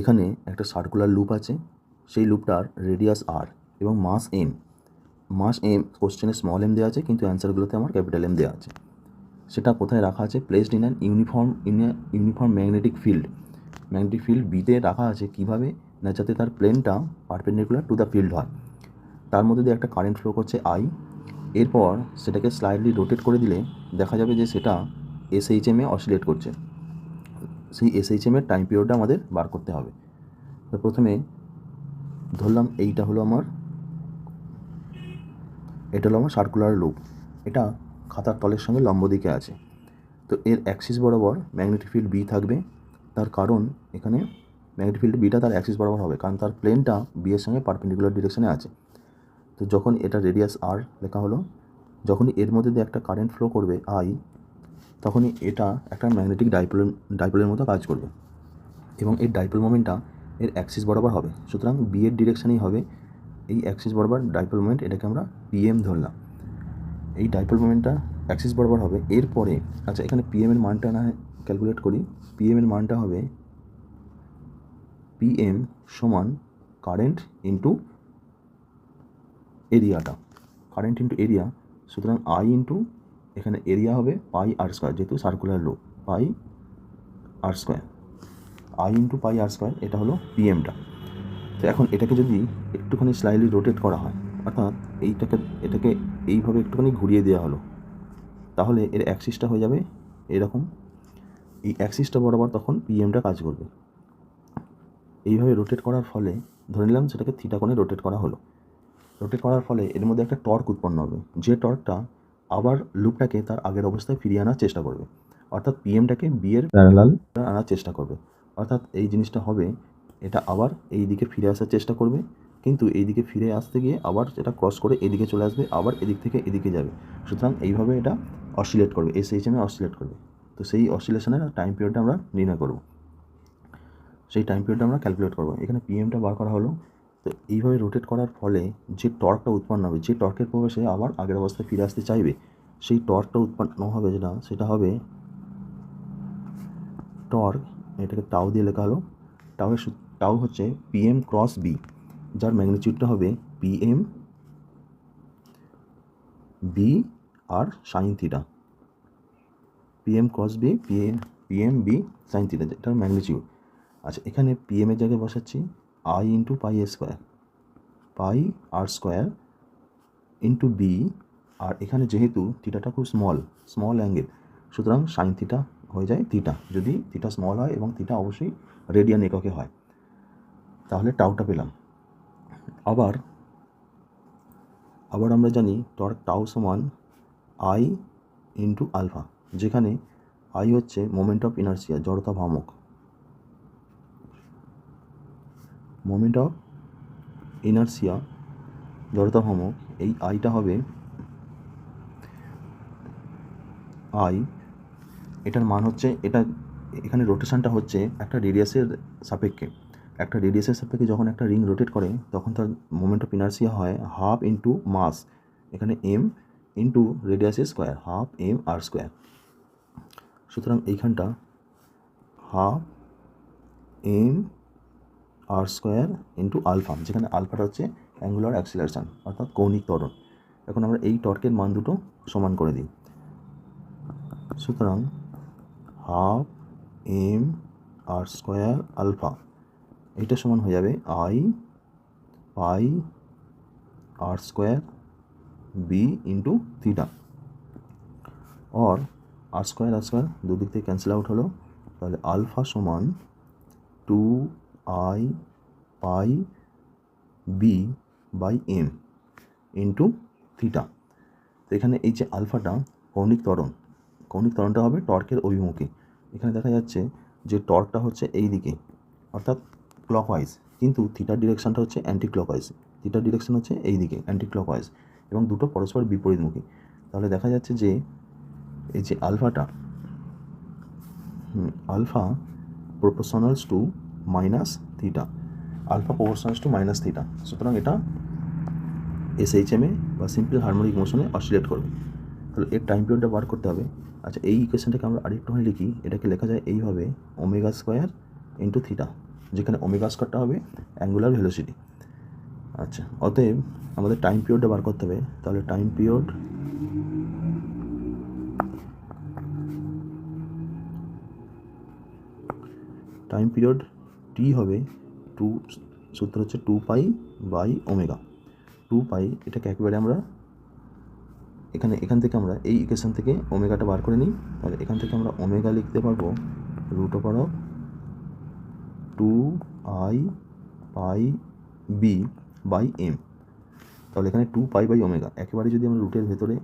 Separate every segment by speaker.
Speaker 1: এখানে একটা circular loop আছে, সেই লুপটার রেডিয়াস আর এবং মাস এম মাস এম কোশ্চেনে স্মল এম দেওয়া আছে, কিন্তু অ্যান্সারগুলোতে আমার ক্যাপিটাল এম দেওয়া আছে। সেটা কোথায় রাখা আছে? Placed in an uniform uniform magnetic field magnetic field বিতে রাখা আছে কীভাবে? না যাতে তার প্লেনটা পারপেন্ডিকুলার টু দ্য ফিল্ড হয়। তার মধ্যে দিয়ে একটা কারেন্ট ফ্লো করছে আই এরপর সেটাকে স্লাইডলি রোটেট করে দিলে দেখা যাবে যে সেটা এসএইচএমে অসিলেট করছে। সেই এসএইচএমের টাইম পিরিয়ডটা আমাদের বার করতে হবে। তো প্রথমে ধরলাম এইটা হলো আমার, এটা হলো আমার সার্কুলার লুপ এটা খাতার তলের সঙ্গে লম্ব দিকে আছে। তো এর অ্যাক্সিস বরাবর ম্যাগনেটিক ফিল্ড বি থাকবে। তার কারণ এখানে ম্যাগনেটিক ফিল্ড বিটা তার অ্যাক্সিস বরাবর হবে, কারণ তার প্লেনটা বি এর সঙ্গে পারপেন্ডিকুলার ডিরেকশনে আছে। তো যখন এটা রেডিয়াস আর লেখা হলো, যখনই এর মধ্যে দিয়ে একটা কারেন্ট ফ্লো করবে আই তখনই এটা একটা ম্যাগনেটিক ডাইপোল ডাইপোলের মতো কাজ করবে। এবং এই ডাইপোল মোমেন্টটা এর অ্যাক্সিস বরাবর হবে। সুতরাং বি এর ডিরেকশনেই হবে। এই অ্যাক্সিস বরাবর ডাইপোল মোমেন্ট এটাকে আমরা পিএম ধরলাম। এই ডাইপোল মোমেন্টটা অ্যাক্সিস বরাবর হবে। এরপরে আচ্ছা এখানে পিএম এর মানটা না ক্যালকুলেট করি। পিএম এর মানটা হবে পিএম সমান কারেন্ট ইন্টু এরিয়াটা কারেন্ট ইন্টু এরিয়া সুতরাং আই ইন্টু এখানে এরিয়া হবে পাই আর স্কোয়ার যেহেতু circular low pi R square I into pi R square এটা হলো পিএমটা তো এখন এটাকে যদি একটুখানি স্লাইলি রোটেট করা হয়, অর্থাৎ এইটাকে, এটাকে এইভাবে একটুখানি ঘুরিয়ে দেওয়া হলো, তাহলে এর অ্যাক্সিসটা হয়ে যাবে এরকম। এই অ্যাক্সিসটা বরাবর তখন পিএমটা কাজ করবে। এইভাবে রোটেট করার ফলে, ধরে নিলাম সেটাকে থিটা কোণে রোটেট করা হলো। রোটেট করার ফলে এর মধ্যে একটা টর্ক উৎপন্ন হবে। যে টর্কটা আবার লুপটাকে তার আগের অবস্থায় ফিরিয়ে আনার চেষ্টা করবে। অর্থাৎ পিএমটাকে বিয়ের প্যারালাল আনার চেষ্টা করবে। অর্থাৎ এই জিনিসটা হবে, এটা আবার এই দিকে ফিরে আসার চেষ্টা করবে, কিন্তু এই দিকে ফিরে আসতে গিয়ে আবার এটা ক্রস করে এদিকে চলে আসবে, আবার এদিক থেকে এদিকে যাবে। সুতরাং এইভাবে এটা অসিলেট করবে এস এইচ এমে অসিলেট করবে। তো সেই অসিলেশনের টাইম পিরিয়ডটা আমরা নির্ণয় করব। সেই টাইম পিরিয়ডটা আমরা ক্যালকুলেট করব। এখানে পিএমটা বার করা হলো তো এইভাবে রোটেট করার ফলে যে টর্কটা উৎপন্ন হবে, যে টর্কের প্রবেশে আবার আগের অবস্থায় ফিরে আসতে চাইবে, সেই টর্কটা উৎপন্ন হবে যেটা, সেটা হবে টর্ক এটাকে টাও দিয়ে লেখা হলো। টাওয়ের টাও হচ্ছে পিএম ক্রস বি যার ম্যাগনিচিউডটা হবে PM B R sine theta PM cross B PM PM B sine theta এটার ম্যাগনিচিউড আচ্ছা এখানে পিএমের জায়গায় বসাচ্ছি। I into pi square pi R square into B R এখানে যেহেতু থিটাটা খুব স্মল স্মল অ্যাঙ্গেল সুতরাং সাইন থিটা হয়ে যায় থিটা যদি থিটা স্মল হয় এবং থিটা অবশ্যই রেডিয়ান এককে হয়, তাহলে টাউটা পেলাম। আবার আবার আমরা জানি টর্ক টাউ সমান আই ইন্টু আলফা যেখানে আই হচ্ছে মোমেন্ট অফ ইনার্সিয়া জড়তা ভ্রামক। মোমেন্ট অফ ইনার্সিয়া, জড়তা ভ্রামক, এই আইটা হবে আই। এটার মান হচ্ছে, এটা এখানে রোটেশনটা হচ্ছে একটা রেডিয়াসের সাপেক্ষে। একটা রেডিয়াসের সাপেক্ষে যখন একটা রিং রোটেট করে, তখন তার মোমেন্ট অফ ইনার্সিয়া হয় হাফ ইন্টু মাস এখানে M into রেডিয়াসের square half M R square সুতরাং এইখানটা half M R square into alpha যেখানে আলফাটা হচ্ছে অ্যাঙ্গুলার অ্যাক্সিলারেশন অর্থাৎ কৌণিক ত্বরণ। এখন আমরা এই টর্কের মান দুটো সমান করে দিই। সুতরাং half M R square alpha এইটা সমান হয়ে যাবে I pi R square B into theta और আর স্কোয়ার আর স্কোয়ার দুদিক থেকে ক্যান্সেল আউট হলো, তাহলে আলফা সমান two I pi B by M into theta তো এখানে এই যে আলফাটা কৌণিক ত্বরণ, কৌণিক ত্বরণটা হবে টর্কের অভিমুখী। এখানে দেখা যাচ্ছে যে টর্কটা হচ্ছে এই দিকে, অর্থাৎ ক্লকওয়াইজ কিন্তু থিটার ডিরেকশনটা হচ্ছে অ্যান্টি ক্লকওয়াইজ থিটার ডিরেকশন হচ্ছে এই দিকে অ্যান্টি ক্লকওয়াইজ এবং দুটো পরস্পর বিপরীতমুখী। তাহলে দেখা যাচ্ছে যে এই যে আলফাটা alpha proportionals to minus theta alpha proportionals to minus theta সুতরাং এটা এসএইচএমে বা সিম্পল হারমোনিক মোশনে অসিলেট করবে। তাহলে এর টাইম পিরিয়ডটা বার করতে হবে। আচ্ছা এই ইকুয়েশনটাকে আমরা আরেকটুখানি লিখি। এটাকে লেখা যায় এইভাবে ওমেগা স্কোয়ার ইন্টু থিটা যেখানে ওমেগা স্কোয়ারটা হবে অ্যাঙ্গুলার ভেলোসিটি আচ্ছা অতএব আমাদের টাইম পিরিয়ডটা বার করতে হবে। তাহলে time period time period T হবে টু সূত্র হচ্ছে two pi by omega two pi এটাকে একেবারে আমরা এখানে, এখান থেকে আমরা এই ইকুয়েশন থেকে ওমেগাটা বার করে নিই। তাহলে এখান থেকে আমরা ওমেগা লিখতে পারব root over of two I pi B by M তাহলে এখানে টু পাই বাই ওমেগা একেবারে যদি আমরা রুটের ভেতরে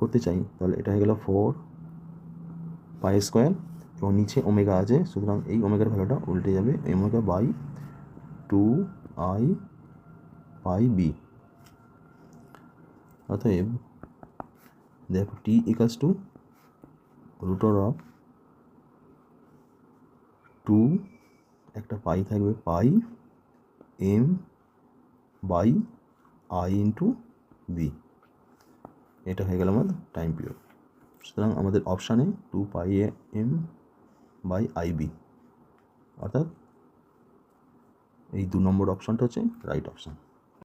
Speaker 1: করতে চাই, তাহলে এটা হয়ে গেল ফোর পাই স্কোয়ার এবং নিচে ওমেগা আছে, সুতরাং এই ওমেগার ভ্যালুটা উল্টে যাবে omega by two I pi B অতএব, দেখো টি ইকালস টু রুটার অফ টু একটা পাই থাকবে, pi M by I into B এটা হয়ে গেল আমাদের টাইম পিরিয়ড সুতরাং আমাদের অপশানে two pi M by I B অর্থাৎ এই দু নম্বর অপশানটা হচ্ছে রাইট অপশান